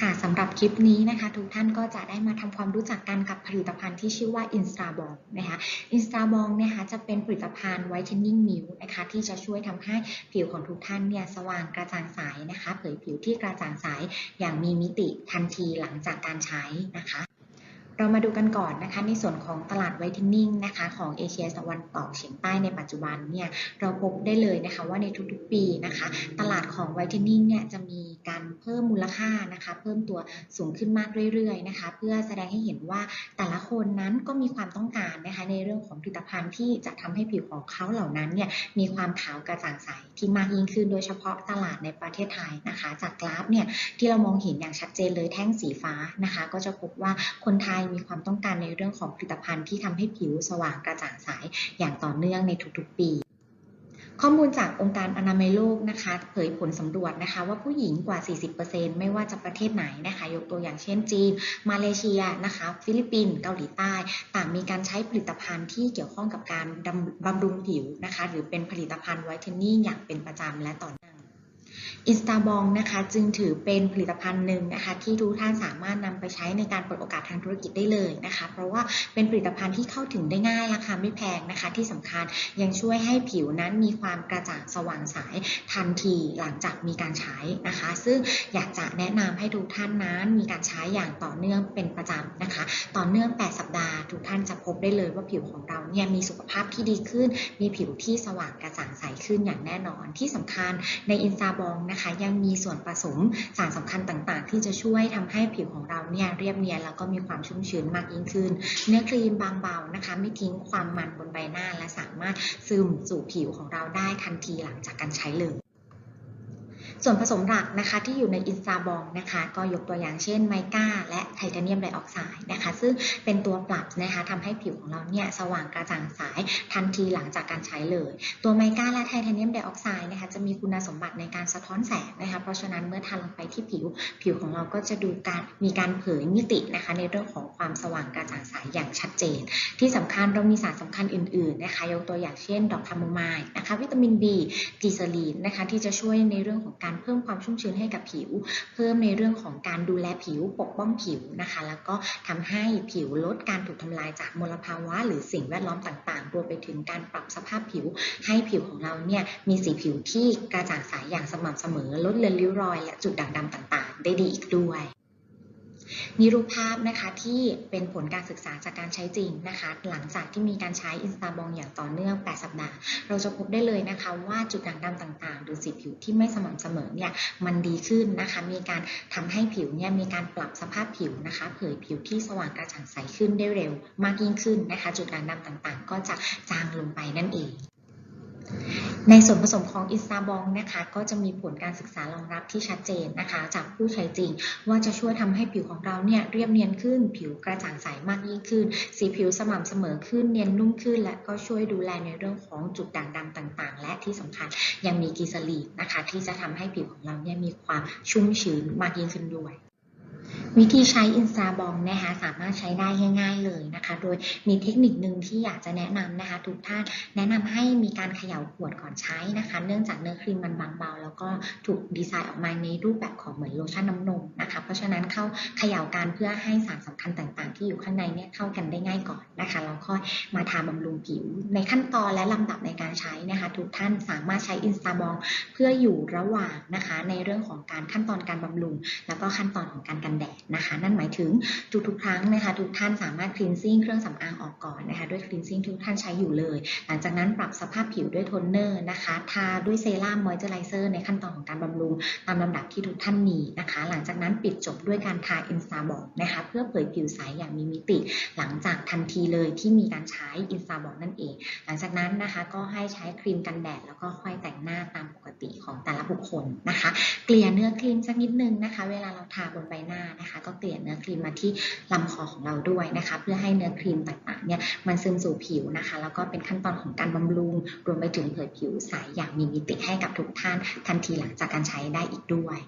ค่ะสำหรับคลิปนี้นะคะ ทุกท่านก็จะได้มาทำความรู้จักกันกับผลิตภัณฑ์ที่ชื่อว่า i n s t a b o n นะคะ i n s t a b o n นะคะจะเป็นผลิตภัณฑ์ whitening milk นะคะที่จะช่วยทำให้ผิวของทุกท่านเนี่ยสว่างกระจ่างใสนะคะ เผยผิวที่กระจ่างใสอย่างมีมิติทันทีหลังจากการใช้นะคะเรามาดูกันก่อนนะคะในส่วนของตลาดไวท์เทนนิ่งนะคะของเอเชียตะวันออกเฉียงใต้ในปัจจุบันเนี่ยเราพบได้เลยนะคะว่าในทุกๆปีนะคะ ตลาดของไวท์เทนนิ่งเนี่ยจะมี การเพิ่มมูลค่านะคะ เพิ่มตัวสูงขึ้นมากเรื่อยๆนะคะ เพื่อแสดงให้เห็นว่าแต่ละคนนั้นก็มีความต้องการนะคะ ในเรื่องของผลิตภัณฑ์ที่จะทำให้ผิวของเขาเหล่านั้นเนี่ยมีความขาวกระจ่างใสที่มากยิ่งขึ้น โดยเฉพาะตลาดในประเทศไทยนะคะ จากกราฟเนี่ยที่เรามองเห็นอย่างชัดเจนเลยแท่งสีฟ้านะคะ ก็จะพบว่าคนไทยมีความต้องการในเรื่องของผลิตภัณฑ์ที่ทำให้ผิวสว่างกระจ่างใสอย่างต่อเนื่องในทุกๆปี ข้อมูลจากองค์การอนามัยโลกนะคะ เผยผลสำรวจนะคะ ว่าผู้หญิงกว่า 40%ไม่ว่าจะประเทศไหนนะคะ ยกตัวอย่างเช่นจีน มาเลเซียนะคะ ฟิลิปปินส์เกาหลีใต้ ต่างมีการใช้ผลิตภัณฑ์ที่เกี่ยวข้องกับการดำบำรุงผิวนะคะ หรือเป็นผลิตภัณฑ์ไวท์เทนนิ่งอย่างเป็นประจำและต่อเนื่อง อินสตาบองนะคะจึงถือเป็นผลิตภัณฑ์หนึ่งนะคะที่ทุกท่านสามารถนำไปใช้ในการเปิดโอกาสทางธุรกิจได้เลยนะคะ เพราะว่าเป็นผลิตภัณฑ์ที่เข้าถึงได้ง่ายราคาไม่แพงนะคะ ที่สำคัญยังช่วยให้ผิวนั้นมีความกระจ่างสว่างใสทันทีหลังจากมีการใช้นะคะ ซึ่งอยากจะแนะนำให้ทุกท่านนั้นมีการใช้อย่างต่อเนื่องเป็นประจำนะคะ ต่อเนื่อง 8 สัปดาห์ ทุกท่านจะพบได้เลยว่าผิวของเราเนี่ยมีสุขภาพที่ดีขึ้น มีผิวที่สว่างกระจ่างใสขึ้นอย่างแน่นอนที่สำคัญในอินซาบองนะคะยังมีส่วนผสมสารสำคัญต่างๆ ที่จะช่วยทำให้ผิวของเราเนี่ยเรียบเนียนแล้วก็มีความชุ่มชื้นมากยิ่งขึ้น เนื้อครีมบางเบานะคะ ไม่ทิ้งความมันบนใบหน้าและสามารถซึมสู่ผิวของเราได้ทันทีหลังจากการใช้เลย ส่วนผสมหลักนะคะที่อยู่ในอินซาบองนะคะก็ยกตัวอย่างเช่นไมก้าและไทเทเนียมไดออกไซด์นะคะ ซึ่งเป็นตัวปรับนะคะทำให้ผิวของเราเนี่ยสว่างกระจ่างใสทันทีหลังจากการใช้เลย ตัวไมก้าและไทเทเนียมไดออกไซด์นะคะจะมีคุณสมบัติในการสะท้อนแสงนะคะเพราะฉะนั้นเมื่อทาลงไปที่ผิว ผิวของเราก็จะดูการมีการเผยมิตินะคะในเรื่องของความสว่างกระจ่างใสอย่างชัดเจน ที่สำคัญเรามีสารสำคัญอื่นๆนะคะยกตัวอย่างเช่น ดอกคาโมไมล์นะคะวิตามิน B กีซาลีนนะคะที่จะช่วยในเรื่องของการเพิ่มความชุ่มชื้นให้กับผิว เพิ่มในเรื่องของการดูแลผิวปกป้องผิวนะคะ แล้วก็ทำให้ผิวลดการถูกทำลายจากมลภาวะ หรือสิ่งแวดล้อมต่างๆ รวมไปถึงการปรับสภาพผิว ให้ผิวของเราเนี่ยมีสีผิวที่กระจ่างใสอย่างสม่ำเสมอ ลดเลือนริ้วรอย และจุดด่างดำต่างๆ ได้ดีอีกด้วย นี่รูปภาพนะคะที่เป็นผลการศึกษาจากการใช้จริงนะคะ หลังจากที่มีการใช้อินสตาบองอย่างต่อเนื่อง 8 สัปดาห์ เราจะพบได้เลยนะคะว่าจุดด่างดำต่างๆ หรือสีผิวที่ไม่สม่ำเสมอเนี่ยมันดีขึ้นนะคะ มีการทำให้ผิวเนี่ยมีการปรับสภาพผิวนะคะ เผยผิวที่สว่างกระจ่างใสขึ้นได้เร็ว มากยิ่งขึ้นนะคะ จุดด่างดำต่างๆ ก็จะจางลงไปนั่นเอง ในส่วนผสมของอิสตาบองนะคะก็จะมีผลการศึกษารองรับที่ชัดเจนนะคะ จากผู้ใช้จริง ว่าจะช่วยทำให้ผิวของเราเนี่ยเรียบเนียนขึ้น ผิวกระจ่างใสมากยิ่งขึ้น สีผิวสม่ำเสมอขึ้นเนียนนุ่มขึ้น และก็ช่วยดูแลในเรื่องของจุดด่างดำต่าง ๆ และที่สำคัญยังมีกีซาลีนนะคะ ที่จะทำให้ผิวของเราเนี่ยมีความชุ่มชื้นมากยิ่งขึ้นด้วย วิธีใช้อินสตาบองนะคะสามารถใช้ได้ง่าย ๆเลยนะคะ โดยมีเทคนิคหนึ่งที่อยากจะแนะนำนะคะทุกท่านแนะนำให้มีการเขย่าขวดก่อนใช้นะคะ เนื่องจากเนื้อครีมมันบางเบา แล้วก็ถูกดีไซน์ออกมาในรูปแบบของเหมือนโลชั่นน้ำนมนะคะเพราะฉะนั้นเข้าเขย่ากันเพื่อให้สารสำคัญต่างๆ ที่อยู่ข้างในเนี่ยเข้ากันได้ง่ายก่อนนะคะแล้วค่อยมาทาบำรุงผิว ในขั้นตอนและลำดับในการใช้นะคะทุกท่านสามารถใช้อินสตาบองเพื่ออยู่ระหว่างนะคะในเรื่องของการขั้นตอนการบำรุง แล้วก็ขั้นตอนของการกันแดดนะคะ นั่นหมายถึงทุกๆครั้งนะคะ ทุกท่านสามารถคลีนซิ่งเครื่องสำอางออกก่อนนะคะ ด้วยคลีนซิ่งทุกท่านใช้อยู่เลย หลังจากนั้นปรับสภาพผิวด้วยโทนเนอร์นะคะ ทาด้วยเซรั่มมอยเจอไรเซอร์ในขั้นตอนของการบำรุงตามลำดับที่ทุกท่านมีนะคะ หลังจากนั้นปิดจบด้วยการทาอินสตาบอกนะคะ เพื่อเผยผิวใสอย่างมีมิติ หลังจากทันทีเลยที่มีการใช้อินสตาบอกนั่นเอง หลังจากนั้นนะคะก็ให้ใช้ครีมกันแดดแล้วก็ค่อยแต่งหน้าตามปกติของแต่ละบุคคลนะคะ เกลี่ยเนื้อครีมสักนิดนึงนะคะ เวลาเราทาบนใบหน้านะคะก็เกลี่ยเนื้อครีมมาที่ลำคอของเราด้วยนะคะ เพื่อให้เนื้อครีมต่างๆเนี่ยมันซึมสู่ผิวนะคะ แล้วก็เป็นขั้นตอนของการบำรุง รวมไปถึงเผยผิวใสอย่างมีมิติให้กับทุกท่านทันทีหลังจากการใช้ได้อีกด้วย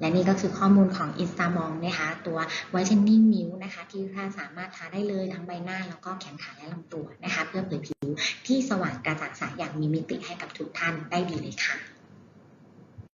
และนี่ก็คือข้อมูลของ i n s t a m o n นะคะตัว Whitening Milk นะคะ ที่ท่านสามารถทาได้เลยทั้งใบหน้าแล้วก็แขนขาและลำตัวนะคะ เพื่อเผยผิวที่สว่างกระจ่างใสอย่างมีมิติให้กับทุกท่านได้ดีเลยค่ะ